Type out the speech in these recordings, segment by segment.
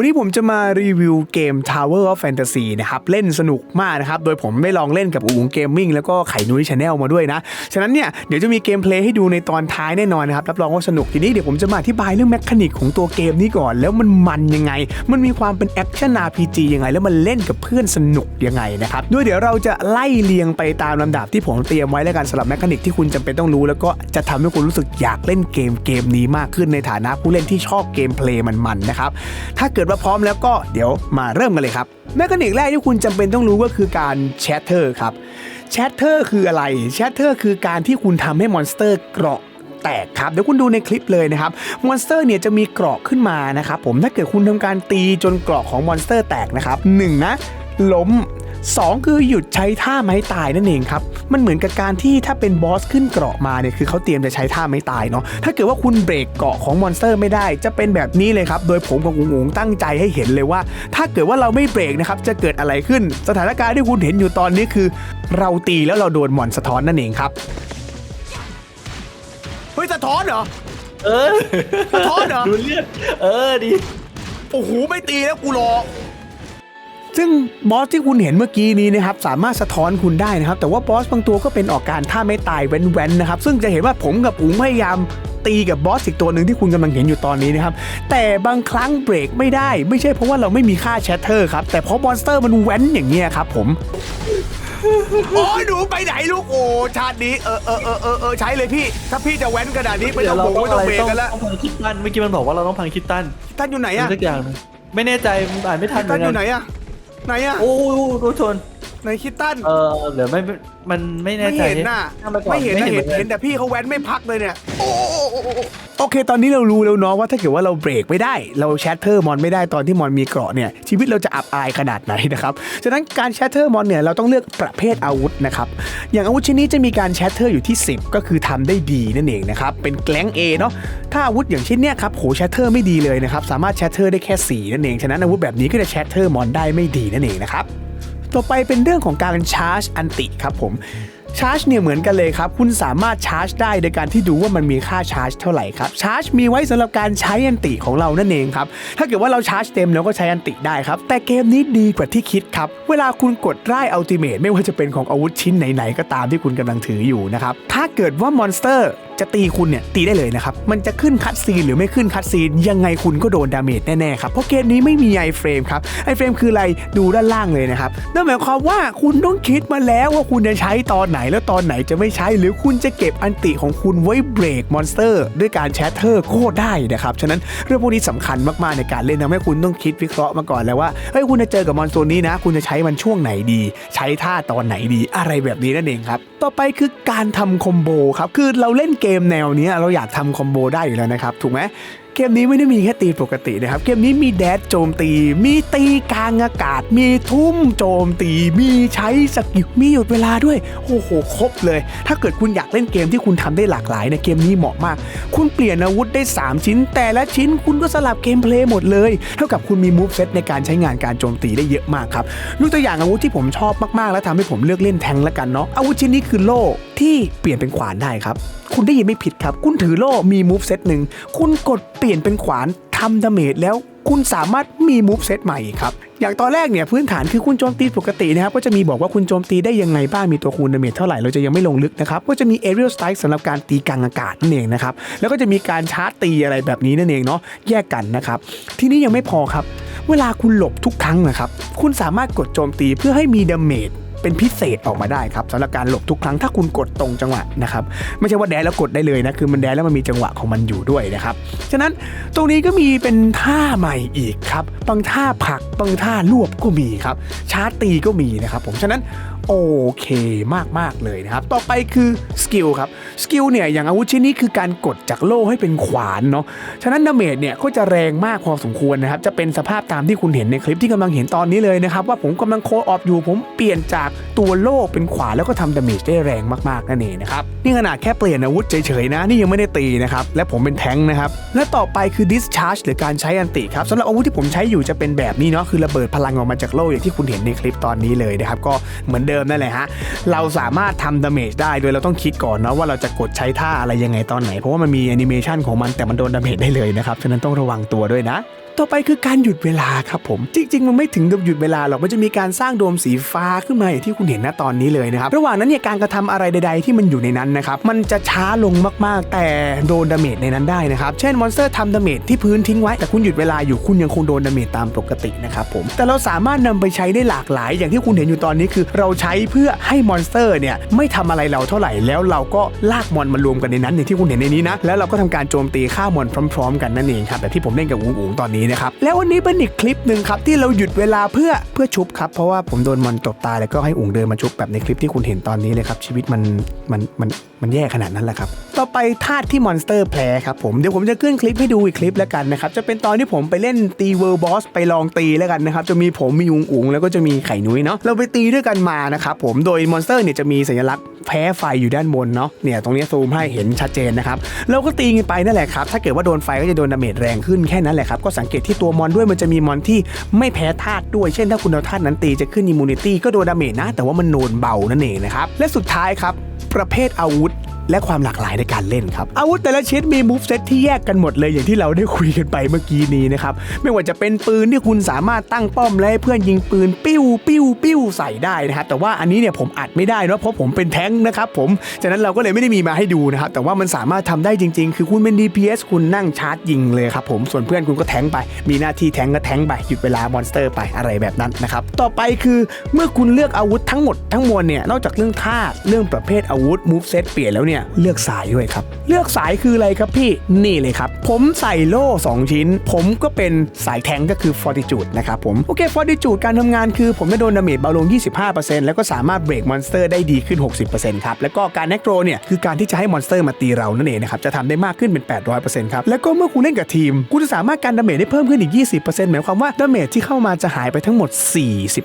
วันนี้ผมจะมารีวิวเกม Tower of Fantasy นะครับ เล่นสนุกมากนะครับ โดยผมได้ลองเล่นกับอุ๋งเกมมิ่งแล้วก็ไข่นุ้ยชาแนลมาด้วยนะ ฉะนั้นเนี่ย เดี๋ยวจะมีเกมเพลย์ให้ดูในตอนท้ายแน่นอนนะครับ รับรองว่าสนุกทีนี้เดี๋ยวผมจะมาอธิบายเรื่องแมคานิกของตัวเกมนี้ก่อน แล้วมันมันยังไง มันมีความเป็นแอคชั่น RPG ยังไง แล้วมันเล่นกับเพื่อนสนุกยังไงนะครับด้วยเดี๋ยวเราจะไล่เรียงไปตามลำดับที่ผมเตรียมไว้แล้วกันสำหรับแมคานิกที่คุณจำเป็นต้องรู้ แล้วก็จะทำให้คุณรู้สึกอยากเล่นเกมเกมนี้มากขึ้นในฐานะผู้เล่นที่ชอบเกมเพลย์มันๆนะครับถ้าเกิดว่าพร้อมแล้วก็เดี๋ยวมาเริ่มกันเลยครับแมคานิกแรกที่คุณจำเป็นต้องรู้ก็คือการแชทเทอร์ครับแชทเทอร์คืออะไรแชทเทอร์คือการที่คุณทำให้มอนสเตอร์เกราะแตกครับเดี๋ยวคุณดูในคลิปเลยนะครับมอนสเตอร์เนี่ยจะมีเกราะขึ้นมานะครับผมถ้าเกิดคุณทำการตีจนเกราะของมอนสเตอร์แตกนะครับหนึ่งนะล้ม 2 คือหยุดใช้ท่าไม้ตายนั่นเองครับ มันเหมือนกับการที่ถ้าเป็นบอสขึ้นเกราะมาเนี่ยคือเขาเตรียมจะใช้ท่าไม้ตายเนาะถ้าเกิดว่าคุณเบรกเกราะของมอนสเตอร์ไม่ได้ จะเป็นแบบนี้เลยครับ โดยผมกับงงตั้งใจให้เห็นเลยว่า ถ้าเกิดว่าเราไม่เบรกนะครับจะเกิดอะไรขึ้น สถานการณ์ที่คุณเห็นอยู่ตอนนี้คือ เราตีแล้วเราโดนมอนสะท้อนนั่นเองครับเฮ้ยสะท้อนเหรอเออสะท้อนเหรอดูเลือดเออดีโอ้โหไม่ตีแล้วกูรอ ซึ่งบอสที่คุณเห็นเมื่อกี้นี้นะครับสามารถสะท้อนคุณได้นะครับ แต่ว่าบอสบางตัวก็เป็นออกการท่าไม่ตายแว้นๆนะครับ ซึ่งจะเห็นว่าผมกับอุ๋งพยายามตีกับบอสอีกตัวหนึ่งที่คุณกำลังเห็นอยู่ตอนนี้นะครับ แต่บางครั้งเบรกไม่ได้ ไม่ใช่เพราะว่าเราไม่มีค่าแชทเทอร์ครับ แต่เพราะมอนสเตอร์มันแว้นอย่างเงี้ยครับผมโอ้ยหนูไปไหนลูกโอ้ชาตินี้เออเออเออเออเออใช้เลยพี่ ถ้าพี่จะแว้นขนาดนี้ไม่เดี๋ต้ยองวเราโบกต้องไม่อะต้องเบรกไรต้องกันละต้องพังคิดตันเมื่อกี้มันบอกว่าเราต้องพังคิดตันท่านอยู่ไหนอะไรอะสักอย่างหนึงไม่แน่ใจอ่านไม่ทันเหมืท่าอนนอกัยู่ไหนอะ ไหนอะโอ้โหรถชน ไหนคิดตั้นเออเหลือไม่มันไม่แน่ไม่ใจเห็นน่ะทำไปก่อนไม่เห็นนะไม่เห็นเห็นเห็นแต่พี่เขาแว้นไม่พักเลยเนี่ยโอ้โอ้โอ้โอ้โอเค ตอนนี้เรารู้แล้วเนาะว่าถ้าเกิดว่าเราเบรกไม่ได้ เราแชทเทอร์มอนไม่ได้ตอนที่มอนมีเกราะเนี่ยชีวิตเราจะอับอายขนาดไหนนะครับฉะนั้นการแชทเทอร์มอนเนี่ยเราต้องเลือกประเภทอาวุธนะครับอย่างอาวุธชิ้นนี้จะมีการแชทเทอร์อยู่ที่ 10 ก็คือทำได้ดีนั่นเองนะครับเป็นแกลง A เนาะถ้าอาวุธอย่างชิ้นเนี้ยครับโหแชทเทอร์ไม่ดีเลยนะครับสามารถแชทเทอร์ได้แค่4นั่นเองฉะนั้นอาวุธแบบนี้ก็จะแชทเทอร์มอนได้ไม่ดีนั่นเองนะครับ ต่อไปเป็นเรื่องของการชาร์จอันติครับผมชาร์จเนี่ยเหมือนกันเลยครับ คุณสามารถชาร์จได้โดยการที่ดูว่ามันมีค่าชาร์จเท่าไหร่ครับชาร์จมีไว้สำหรับการใช้อันติของเรานั่นเองครับ ถ้าเกิดว่าเราชาร์จเต็มเราก็ใช้อันติได้ครับ แต่เกมนี้ดีกว่าที่คิดครับ เวลาคุณกดไล่อัลติเมทไม่ว่าจะเป็นของอาวุธชิ้นไหนๆก็ตามที่คุณกำลังถืออยู่นะครับ ถ้าเกิดว่ามอนสเตอร์ จะตีคุณเนี่ยตีได้เลยนะครับ มันจะขึ้นคัตซีนหรือไม่ขึ้นคัตซีนยังไงคุณก็โดนดาเมจแน่ๆครับ เพราะเกมนี้ไม่มีไอเฟรมครับไอเฟรมคืออะไรดูด้านล่างเลยนะครับนั่นหมายความว่าคุณต้องคิดมาแล้วว่าคุณจะใช้ตอนไหนแล้วตอนไหนจะไม่ใช้ หรือคุณจะเก็บอันติของคุณไว้เบรกมอนสเตอร์ด้วยการแชทเทอร์ก็ได้นะครับฉะนั้นเรื่องพวกนี้สำคัญมากๆในการเล่นทำให้คุณต้องคิดวิเคราะห์มาก่อนแล้วว่าเฮ้ยคุณจะเจอกับมอนสเตัวนี้นะ คุณจะใช้มันช่วงไหนดี ใช้ท่าตอนไหนดีอะไรแบบนี้นั่นเองครับต่อไปคือการทำคอมโบครับคือเราเล่นเกมแนวนี้เราอยากทำคอมโบได้อยู่แล้วนะครับ ถูกไหมเกมนี้ไม่ได้มีแค่ตีปกตินะครับ เกมนี้มีแดดโจมตี มีตีกลางอากาศ มีทุ่มโจมตี มีใช้สกิล มีหยุดเวลาด้วย โอ้โห ครบเลย ถ้าเกิดคุณอยากเล่นเกมที่คุณทำได้หลากหลายในเกมนี้เหมาะมาก คุณเปลี่ยนอาวุธได้ 3 ชิ้น แต่ละชิ้นคุณก็สลับเกมเพลย์หมดเลย เท่ากับคุณมีมูฟเซตในการใช้งานการโจมตีได้เยอะมากครับ ยกตัวอย่างอาวุธที่ผมชอบมากๆ แล้วทำให้ผมเลือกเล่นแทงละกันเนาะ อาวุธชิ้นนี้คือโล่ที่เปลี่ยนเป็นขวานได้ครับ คุณได้ยินไม่ผิดครับ คุณถือโล่มีมูฟเซตหนึ่ง คุณกดเปลี่ยนเป็นขวานทำดาเมจแล้วคุณสามารถมีมูฟเซตใหม่ครับ อย่างตอนแรกเนี่ยพื้นฐานคือคุณโจมตีปกตินะครับ ก็จะมีบอกว่าคุณโจมตีได้ยังไงบ้าง มีตัวคูณดาเมจเท่าไหร่ เราจะยังไม่ลงลึกนะครับ ก็จะมี Aerial Strike สำหรับการตีกลางอากาศนั่นเองนะครับ แล้วก็จะมีการชาร์จตีอะไรแบบนี้นั่นเองเนาะ แยกกันนะครับ ทีนี้ยังไม่พอครับ เวลาคุณหลบทุกครั้งนะครับ คุณสามารถกดโจมตีเพื่อให้มีดาเมจ เป็นพิเศษออกมาได้ครับสำหรับการหลบทุกครั้งถ้าคุณกดตรงจังหวะนะครับไม่ใช่ว่าแดนแล้วกดได้เลยนะคือมันแดนแล้วมันมีจังหวะของมันอยู่ด้วยนะครับฉะนั้นตรงนี้ก็มีเป็นท่าใหม่อีกครับบางท่าผลักบางท่ารวบก็มีครับชาร์จตีก็มีนะครับผมฉะนั้นโอเคมากๆเลยนะครับต่อไปคือสกิลครับ สกิลเนี่ยอย่างอาวุธชิ้นนี้คือการกดจากโล่ให้เป็นขวานเนาะฉะนั้นดาเมจเนี่ยก็จะแรงมากพอสมควรนะครับจะเป็นสภาพตามที่คุณเห็นในคลิปที่กำลังเห็นตอนนี้เลยนะครับว่าผมกำลังโคออฟอยู่ผมเปลี่ยนจากตัวโล่เป็นขวานแล้วก็ทำดาเมจได้แรงมากๆนั่นเองนะครับนี่ขนาดแค่เปลี่ยนอาวุธเฉยๆนะนี่ยังไม่ได้ตีนะครับและผมเป็นแทงนะครับและต่อไปคือ discharge หรือการใช้อันติครับสำหรับอาวุธที่ผมใช้อยู่จะเป็นแบบนี้เนาะคือระเบิดพลังออกมาจากโล่อย่างที่คุณเห็นในคลิปตอนนี้เลยนะครับก็เหมือนเดิมนั่นแหละฮะเราสามารถทำดาเมจได้โดยเราต้องคิดก่อนเนาะว่าเราจะกดใช้ท่าอะไรยังไงตอนไหน เพราะว่ามันมีแอนิเมชันของมันแต่มันโดนดาเมจได้เลยนะครับ ฉะนั้นต้องระวังตัวด้วยนะ ต่อไปคือการหยุดเวลาครับผม จริง ๆ มันไม่ถึงกับหยุดเวลาหรอกมันจะมีการสร้างโดมสีฟ้าขึ้นมาอย่างที่คุณเห็นณตอนนี้เลยนะครับระหว่างนั้นเนี่ยการกระทำอะไรใด ๆ ที่มันอยู่ในนั้นนะครับมันจะช้าลงมากๆ แต่โดนดาเมจในนั้นได้นะครับเช่นมอนสเตอร์ทำดาเมจที่พื้นทิ้งไว้แต่คุณหยุดเวลาอยู่คุณยังคงโดนดาเมจตามปกตินะครับผมแต่เราสามารถนำไปใช้ได้หลากหลาย อย่างที่คุณเห็นอยู่ตอนนี้คือ เราใช้เพื่อให้มอนสเตอร์เนี่ยไม่ทำอะไรเราเท่าไหร่แล้วเราก็ลากมอนมารวมกันในนั้นอย่างที่คุณเห็นในนี้นะแล้วเราก็ทำการโจมตีฆ่ามอนพร้อม ๆ กันนั่นเองครับแบบที่ผมเล่นกับอุ๋งอุ๋งตอนนี้นะครับแล้ววันนี้เป็นอีกคลิปหนึ่งครับที่เราหยุดเวลาเพื่อเพื่อชุบครับเพราะว่าผมโดนมอนตบตายแล้วก็ให้อุ๋งเดินมาชุบแบบในคลิปที่คุณเห็นตอนนี้เลยครับชีวิตมันมันมัน มันแย่ขนาดนั้นแหละครับ ต่อไปธาตุที่มอนสเตอร์แพ้ครับผมเดี๋ยวผมจะขึ้นคลิปให้ดูอีกคลิปแล้วกันนะครับ จะเป็นตอนที่ผมไปเล่นตีเวิร์บอสไปลองตีแล้วกันนะครับ จะมีผมมีอุงอุงแล้วก็จะมีไข่นุ้ยเนาะเราไปตีด้วยกันมานะครับผมโดยมอนสเตอร์เนี่ยจะมีสัญลักษณ์แพ้ไฟอยู่ด้านบนเนาะเนี่ยตรงนี้ซูมให้เห็นชัดเจนนะครับเราก็ตีกันไปนั่นแหละครับถ้าเกิดว่าโดนไฟก็จะโดนดาเมจแรงขึ้นแค่นั้นแหละครับก็สังเกตที่ตัวมอนด้วยมันจะมีมอนที่ไม่แพ้ธาตุด้วยเช่นถ้าคุณเอาธาตุนั้นตีจะขึ้นอิมมูนิตี้ก็โดนดาเมจนะแต่ว่ามันโนนเบานั่นเองนะครับและสุดท้ายครับ ประเภทอาวุธ และความหลากหลายในการเล่นครับ อาวุธแต่ละชนิดมีมูฟเซตที่แยกกันหมดเลยอย่างที่เราได้คุยกันไปเมื่อกี้นี้นะครับ ไม่ว่าจะเป็นปืนที่คุณสามารถตั้งป้อมและให้เพื่อนยิงปืนปิ้วปิ้วปิ้วใส่ได้นะครับ แต่ว่าอันนี้เนี่ยผมอัดไม่ได้เนะเพราะผมเป็นแท้งนะครับผมฉะนั้นเราก็เลยไม่ได้มีมาให้ดูนะครับ แต่ว่ามันสามารถทำได้จริง ๆ คือคุณเป็น DPS คุณนั่งชาร์จยิงเลยครับผมส่วนเพื่อนคุณก็แท้งไป มีหน้าที่แท้งก็แท้งไปหยุดเวลามอนสเตอร์ไปอะไรแบบนั้นนะครับต่อไปคือเมื่อคุณเลือกอาวุธทั้งหมดทั้งมวลเนี่ยนอกจากเรื่องท่าเรื่องประเภทอาวุธมูฟเซตเปลี่ยนแล้วเนี่ยเลือกสายด้วยครับ เลือกสายคืออะไรครับพี่นี่เลยครับ ผมใส่โล่ 2 ชิ้น ผมก็เป็นสายแทงก็คือ Fortitude นะครับผมโอเค Fortitude การทำงานคือผมจะโดนดาเมจเบาลง 25%แล้วก็สามารถเบรกมอนสเตอร์ได้ดีขึ้น 60%ครับแล้วก็การแนกโรเนี่ยคือการที่จะให้มอนสเตอร์มาตีเรานั่นเองนะครับจะทำได้มากขึ้นเป็น 800%ครับแล้วก็เมื่อคุณเล่นกับทีมคุณจะสามารถการดาเมจได้เพิ่มขึ้นอีก 20%หมายความว่าดาเมจที่เข้ามาจะหายไปทั้งหมด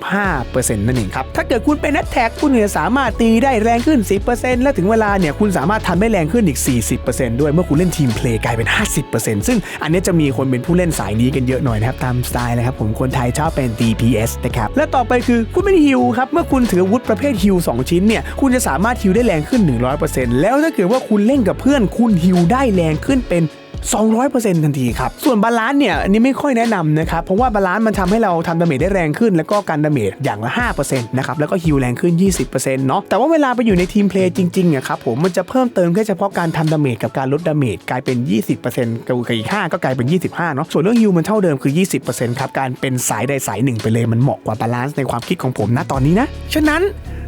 45%นั่นเองครับถ้าเกิดคุณเป็นนักแท็กคุณเนี่ยสามารถตีได้แรงขึ้น 10%และถึงเวลาเนี่ยคุณสาามารถทำได้แรงขึ้นอีก 40%ด้วยเมื่อคุณเล่นทีมเพลย์กลายเป็น 50%ซึ่งอันนี้จะมีคนเป็นผู้เล่นสายนี้กันเยอะหน่อยนะครับตามสไตล์เลยครับผมคนไทยชอบเป็น DPS นะครับและต่อไปคือคุณเป็นฮิลครับเมื่อคุณถืออาวุธประเภทฮิล2ชิ้นเนี่ยคุณจะสามารถฮิลได้แรงขึ้น 100%แล้วถ้าเกิดว่าคุณเล่นกับเพื่อนคุณฮิลได้แรงขึ้นเป็น 200%ทันทีครับ ส่วนบาลานซ์เนี่ยอันนี้ไม่ค่อยแนะนำนะครับ เพราะว่าบาลานซ์มันทำให้เราทำดาเมจได้แรงขึ้น แล้วก็การดาเมจอย่างละ5%นะครับ แล้วก็ฮิลแรงขึ้น 20%เนาะ แต่ว่าเวลาไปอยู่ในทีมเพลย์จริงๆอะครับผมมันจะเพิ่มเติมแค่เฉพาะการทำดาเมจกับการลดดาเมจกลายเป็น 20%กับอีก5ก็กลายเป็น 25เนาะ ส่วนเรื่องฮิลมันเท่าเดิมคือ 20%ครับ การเป็นสายใดสายหนึ่งไปเลยมันเหมาะกว่าบาลานซ์ในความคิดของผมนะตอนนี้นะ ฉะนั้น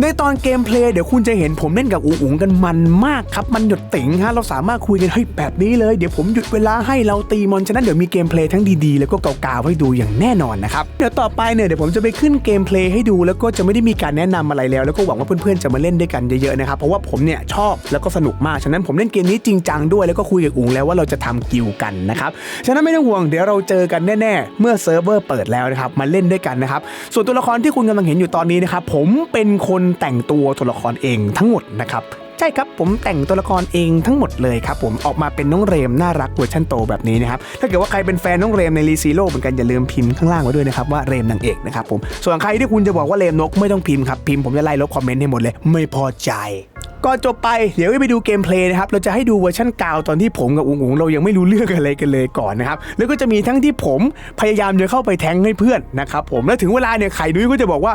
ในตอนเกมเพลย์เดี๋ยวคุณจะเห็นผมเล่นกับอูอุ๋งกันมันมากครับ มันหยดติ๋งฮะเราสามารถคุยกันเฮ้ยแบบนี้เลย เดี๋ยวผมหยุดเวลาให้เราตีมอนฉะนั้นเดี๋ยวมีเกมเพลย์ทั้งดีๆ แล้วก็เก่าๆให้ดูอย่างแน่นอนนะครับเดี๋ยวต่อไปเนี่ยเดี๋ยวผมจะไปขึ้นเกมเพลย์ให้ดูแล้วก็จะไม่ได้มีการแนะนำอะไรแล้ว แล้วก็หวังว่าเพื่อนๆจะมาเล่นด้วยกันเยอะๆนะครับเพราะว่าผมเนี่ยชอบแล้วก็สนุกมากฉะนั้นผมเล่นเกมนี้จริงจังด้วยแล้วก็คุยกับอุ๋งแล้วว่าเราจะทำกิลกันนะครับฉะนั้นไม่ต้องห่วงเดี๋ยวเราเจอกันแน่ๆ เมื่อเซิร์ฟเวอร์เปิดแล้วนะครับมาเล่นด้วยกันนะครับส่วนตัวละครที่คุณกำลังเห็นอยู่ตอนนี้นะครับผมเป็นคนแต่งตัวตัวละครเองทั้งหมดนะครับ ใช่ครับผมแต่งตัวละครเองทั้งหมดเลยครับผมออกมาเป็นน้องเรมน่ารักเวอร์ชันโตแบบนี้นะครับถ้าเกิดว่าใครเป็นแฟนน้องเรมในรีซีโร่เหมือนกันอย่าลืมพิมพ์ข้างล่างไว้ด้วยนะครับว่าเรมนางเอกนะครับผมส่วนใครที่คุณจะบอกว่าเรมนกไม่ต้องพิมพ์ครับพิมพ์ผมจะไล่ลบคอมเมนต์ให้หมดเลย ไม่พอใจก่อนจบไปเดี๋ยวไปดูเกมเพลย์นะครับเราจะให้ดูเวอร์ชันก่าตอนที่ผมกับอุ๋งอุ๋งเรายังไม่รู้เรื่องอะไรกันเลยก่อนนะครับแล้วก็จะมีทั้งที่ผมพยายามจะเข้าไปแทงให้เพื่อนนะครับผมแล้วถึงเวลาเนี่ยไข่ดุ้ยก็จะบอกว่า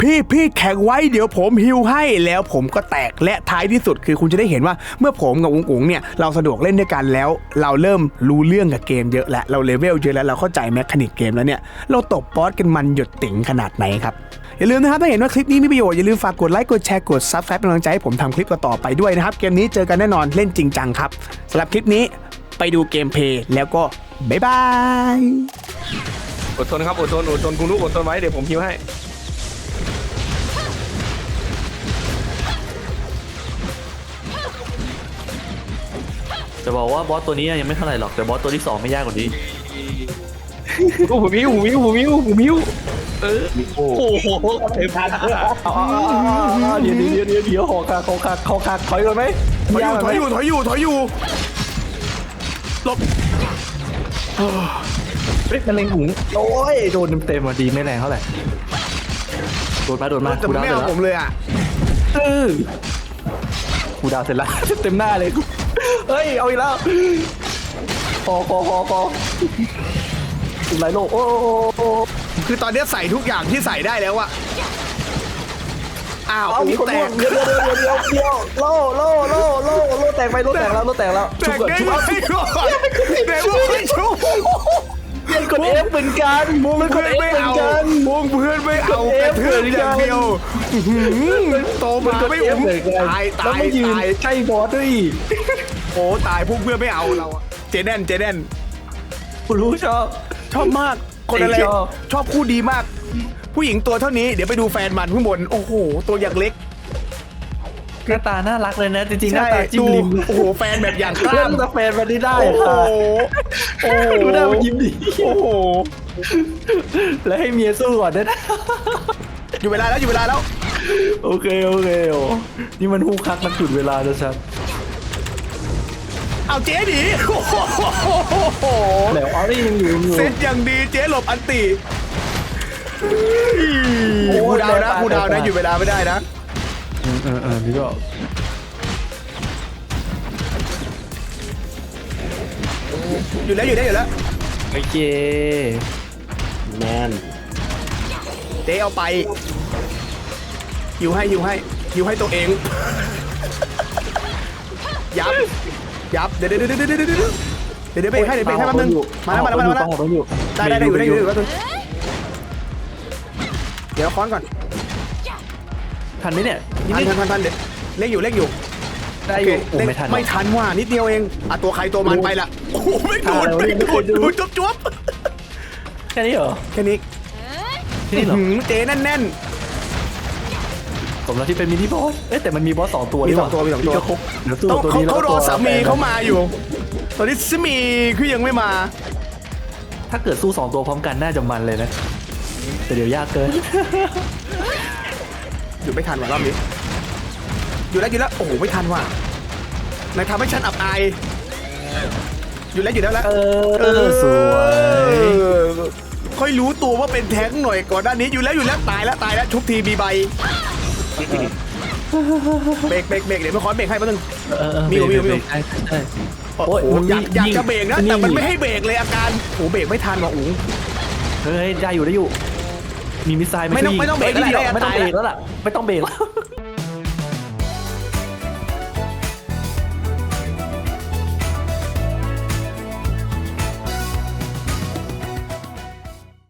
พี่พี่แข่งไว้เดี๋ยวผมฮิวให้แล้วผมก็แตกและท้ายที่สุดคือคุณจะได้เห็นว่าเมื่อผมกับอุ๋งอุ๋งเนี่ยเราสะดวกเล่นด้วยกันแล้ว เราเริ่มรู้เรื่องกับเกมเยอะแล้วเราเลเวลเยอะแล้วเราเข้าใจแมคานิกเกมแล้วเนี่ยเราตบบอสกันมันหยดติ๋งขนาดไหนครับอย่าลืมนะครับถ้าเห็นว่าคลิปนี้มีประโยชน์อย่าลืมฝากกดไลค์กดแชร์กดซับสไครป์เป็นกำลังใจให้ผมทำคลิปต่อไปด้วยนะครับเกมนี้เจอกันแน่นอนเล่นจริงจังครับสำหรับคลิปนี้ไปดูเกมเพย์แล้วก็บ๊ายบายอดทนครับอดทนอดทนคุณรู้อดทนไว้เดี๋ยวผมฮิวให้ จะบอกว่าบอสตัวนี้ยังไม่เท่าไหร่หรอกแต่บอสตัวที่สองไม่ยากกว่านี้โอ้ผมฮิวผมฮิวผมฮิวผมฮิวเออโอ้โหเต็มทันเพื่อเอาเอาเอาเอาเดี๋ยวเดี๋ยวเดี๋ยวเดี๋ยวหอคาหอคาหอคาถอยก่อนไหมถอยอยู่ถอยอยู่ถอยอยู่ถอยอยู่หลบเฮ้ยมันเล็งหุงโอ้ยโดนเต็มๆอะดีไม่แรงเท่าไหร่โดนมาโดนมาแต่คูมันดาวไม่เสร็จเอาแล้วผมเลยอะเออคูดาวเสร็จแล้วเต็มหน้าเลย เฮ้ย เอาอีกแล้วพอพอพอพอทำลายโลกโอ้โอ้โอ้โอ้คือตอนเนี้ยใส่ทุกอย่างที่ใส่ได้แล้วอะอ้าวเอามีคนแตร่วกงเดี๋ยวเดี๋ยวเดี๋ยวเดี๋ยวเดี๋ยวโล่โล่โล่โล่โล่แตกไปโล่แตกแล้วโล่แตกแล้วแตชุบกก่อนได้ชุบไงก่อนแตกว่าไม่ชุบ เปลี่ยนกดเอฟเหมือนกันวงมันกเพื่ดอนเอฟไม่เหมือนเอากันวงเพื่อนไม่เอากดกระ F ทืบอย่างเดียวอื้อหือโตมาไม่เออุ้ฟมเหมือนกันตายแล้วตายไม่ยืนตายใช่บอสด้วยอีกโอ้ตายพวกเพื่อนไม่เอาเราอะเจแดนเจแดนกูรู้ชอบชอบมากคนอะไรชอบชอบคู่ดีมาก ผู้หญิงตัวเท่านี้เดี๋ยวไปดูแฟนมันข้างบนโอ้โห ตัวอย่างเล็ก หน้าตาน่ารักเลยนะ จริงๆหน้าใช่ตาจิ้มดูลิมโอ้โหแฟนแบบอย่างกล้าเล่มนกาแฟมาได้ได้โอ้โหค่ะโอ้โหดูหน้ามันยิ้มดิโอ้โหแล้วให้เมียสู้ก่อนด้วยนะอยู่เวลาแล้วอยู่เวลาแล้ว โอเคโอเคโอ้นี่มันฮู้คักมันจุดเวลาแล้วชัดเอาเจ๊หนีโอ้โหแล้วอ๋อนี่ยังอยู่ยังอยู่เซตอย่างดีเจ๊หลบอันติโอ้ยคูดาวนะแรงไปคูดาวแรงนะไปอยู่เวลาไม่ได้นะ 嗯嗯嗯，你个。อยู่แล้วอยู่แล้วอยู่แล้วโอเคแมนเจ๊เอาไปอยู่ให้อยู่ให้อยู่ให้ตัวเอง ยับยับเดี๋ยวเดี๋ยวเดี๋ยวเดี๋ยวเดี๋ยวเดี๋ยวเดี๋ยวเบรกให้เดี๋ยวเบรกให้แป๊บนึงมาแล้วมาแล้วมาแล้วมาแล้วได้ได้ได้อยู่ได้อยู่ได้อยู่แป๊บนึงเดี๋ยวค้อนก่อน ทันไหมเนี่ยทันทันทันทันเดี๋ยวเล่นอยู่เล่นอยู่ได้อยู่โอ้เล่นไม่ทันไม่ทันว่ะนิดเดียวเองอะตัวใครตัวมันไปละโอ้โหไม่ดูดทันแล้วไม่ไม่ดูเคดยดูดูดจุ๊บจุ๊บแค่นี้เหรอแค่นี้แค่นี้เหรอหืมเจ๊แน่นแน่นสมแล้วที่เป็นมินิบอส เอ๊ะแต่มันมีบอสสองตัวมีนี่หสองตัวมีสองตัวนี่ก็ครบเดี๋ยวๆสู้ต้องตัวเขานี้แล้วเขาก็รตัอวสามีเขามาอยู่ ตอนนี้สามีคือยังไม่มา ถ้าเกิดสู้สองตัวพร้อมกันน่าจะมันเลยนะ แต่เดี๋ยวยากเกิน หยุดไม่ทันว่ะรอบนี้อยู่แล้วอยู่แล้วโอ้โหไม่ทันว่ะนายทำให้ฉันอับอายอยู่แล้วอยู่แล้วแล้วเออเออสวยเออค่อยรู้ตัวว่าเป็นแท้งหน่อยก่อนหน้านี้อยู่แล้วอยู่แล้วตายแล้วตายแล้วชุบทีมีใบเบรกเบรกเบรกเดี๋ยวไม่ขอเบรกให้แป๊บนึงเออเออมีอยู่มีอยู่มีอยู่ใช่ใช่ใช่โอ้โอ้ยโหมึงอยากอยากยิงจะเบรกนะนี่แต่มันไม่ให้เบรกเลยอาการโอ้โหเบรกไม่ทันว่ะอู๋เฮ้ยได้อยู่ได้อยู่ มีมิสไซล์ไม่ต้องช่วยยิไม่ต้องเบรกยนิดดียวก็ได้ไม่ต้องตายเบรกแล้วแล้วล่ะไม่ต้องเบรกแล้ว